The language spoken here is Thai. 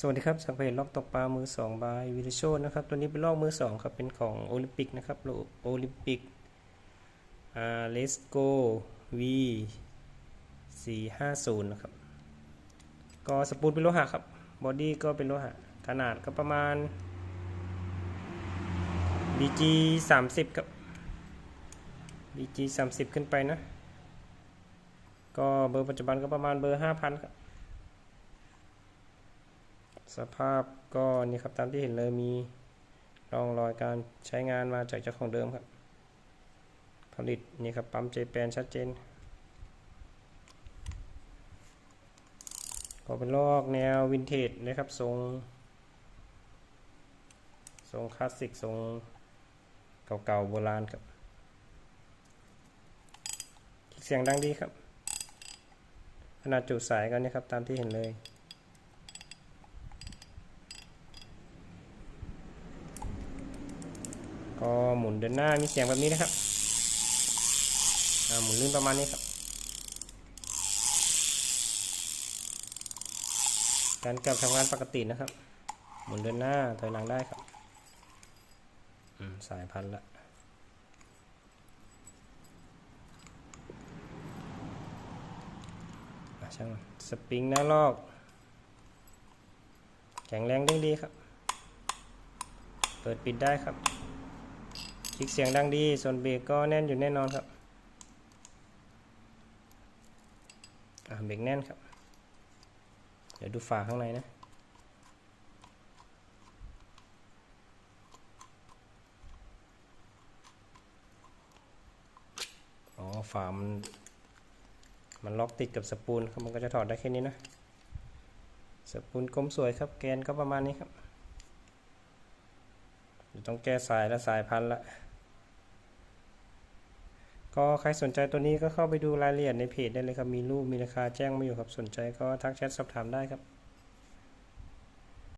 สวัสดีครับสังเพจล็อกตกปลามือสองบายวิลโชนะครับ ตัวนี้เป็นลอกมือสองครับ เป็นของโอลิมปิกนะครับโอลิมปิกอ่าเลสโกวีสี่ห้าศูนย์นะครับ ก็สปูลเป็นโลหะครับ บอดี้ก็เป็นโลหะ ขนาดก็ประมาณ BG สามสิบครับ BG สามสิบขึ้นไปนะ ก็เบอร์ปัจจุบันก็ประมาณเบอร์ห้าพันครับ สภาพก็นี่ครับตามที่เห็นเลยมีร่องรอยการใช้งานมาจากเจ้าของเดิมครับ ผลิตนี่ครับปั๊มเจแปนชัดเจน ก็เป็นลอกแนววินเทจนะครับทรงทรงคลาสสิกทรงเก่าๆโบราณครับ เสียงดังดีครับ ขนาดจุดสายก็นี่ครับตามที่เห็นเลย ก็หมุนเดินหน้ามีเสียงแบบนี้นะครับหมุนลื่นประมาณนี้ครับ การกลับทำงานปกตินะครับ หมุนเดินหน้าถอยหลังได้ครับสายพันละช่างสปริงหน้าลอก แข็งแรงด้งดีครับ เปิดปิดได้ครับ คลิกเสียงดังดี ส่วนเบรกก็แน่นอยู่แน่นอนครับเบรกแน่นครับ เดี๋ยวดูฝาข้างในนะอ๋อฝามันมันล็อกติดกับสปูลครับมันก็จะถอดได้แค่นี้นะ สปูลกลมสวยครับแกนก็ประมาณนี้ครับ ต้องแก้สายและสายพันละ ก็ใครสนใจตัวนี้ก็เข้าไปดูรายละเอียดในเพจได้เลยครับ มีรูปมีราคาแจ้งมาอยู่ครับ สนใจก็ทักแชทสอบถามได้ครับ